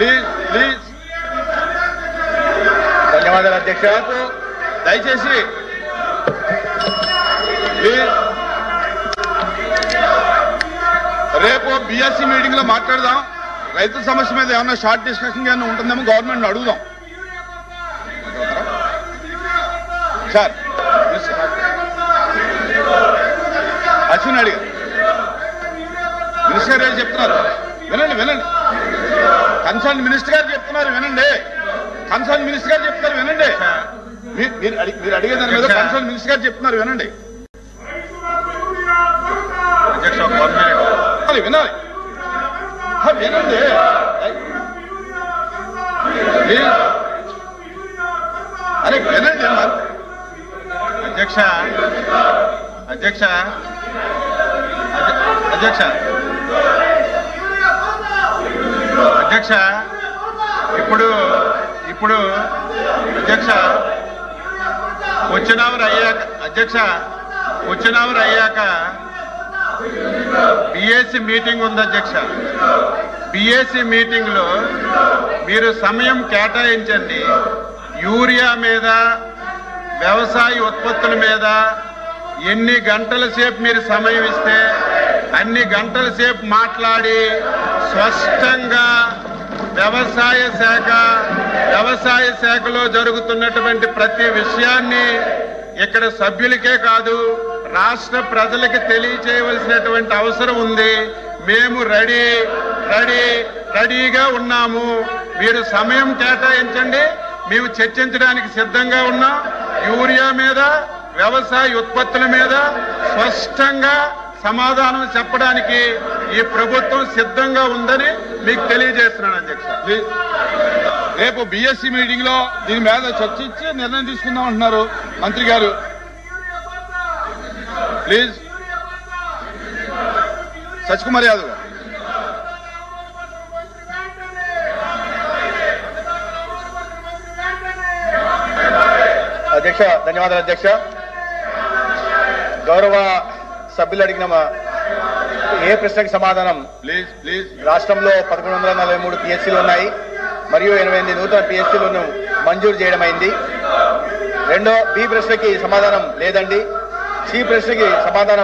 Please please ధన్యవాదాలు అధ్యక్ష. రేపు దయచేసి రేపు బిఎస్సి మీటింగ్లో మాట్లాడదాం. రైతు సమస్య మీద ఏమన్నా షార్ట్ డిస్కషన్ ఏమైనా ఉంటుందేమో గవర్నమెంట్ అడుగుదాం. సార్ అశ్విన్ అడిగారు. మినిస్టర్ గారు చెప్తున్నారు. వినండి వినండి. కన్సర్న్ మినిస్టర్ గారు చెప్తున్నారు వినండి. కన్సర్న్ మినిస్టర్ గారు చెప్తున్నారు వినండి. మీరు అడి- మీరు అడిగే దాని మీద కన్సర్న్ మినిస్టర్ గారు చెప్తున్నారు వినండి. వినాలి వినండి. అరే వినండి. అధ్యక్ష అధ్యక్ష అధ్య- అధ్యక్ష. అధ్యక్ష ఇప్పుడు ఇప్పుడు అధ్యక్ష వచ్చినవరు అయ్యాక అధ్యక్ష వచ్చినవరు అయ్యాక బిఎస్సి మీటింగ్ ఉంది అధ్యక్ష. బిఎస్సి మీటింగ్లో మీరు సమయం కేటాయించండి. యూరియా మీద వ్యవసాయ ఉత్పత్తుల మీద ఎన్ని గంటల సేపు మీరు సమయం ఇస్తే అన్ని గంటల సేపు మాట్లాడి స్పష్టంగా వ్యవసాయ శాఖ వ్యవసాయ శాఖలో జరుగుతున్నటువంటి ప్రతి విషయాన్ని ఇక్కడ సభ్యులకే కాదు రాష్ట్ర ప్రజలకి తెలియచేయవలసినటువంటి అవసరం ఉంది. మేము రెడీ రెడీ రెడీగా ఉన్నాము. మీరు సమయం కేటాయించండి. మేము చర్చించడానికి సిద్ధంగా ఉన్నాం. యూరియా మీద వ్యవసాయ ఉత్పత్తుల మీద స్పష్టంగా సమాధానం చెప్పడానికి ఈ ప్రభుత్వం సిద్ధంగా ఉందని మీకు తెలియజేస్తున్నాను అధ్యక్ష. ప్లీజ్. రేపు బిఎస్సి మీటింగ్లో దీని మీద చర్చించి నిర్ణయం తీసుకుందాం అంటున్నారు మంత్రి గారు. ప్లీజ్ సచికుమార్ యాదవ్ గారు. అధ్యక్ష ధన్యవాదాలు అధ్యక్ష. గౌరవ సభ్యులు అడిగిన మా- ఏ ప్రశ్నకి సమాధానం? ప్లీజ్ ప్లీజ్ రాష్ట్రంలో పదకొండు వందల నలభై మూడు పిఎస్సీలు ఉన్నాయి. మరియు ఎనభై ఎనిమిది నూతన పిఎస్సీలను మంజూరు చేయడం అయింది రెండో బి ప్రశ్నకి సమాధానం లేదండి. సి ప్రశ్నకి సమాధానం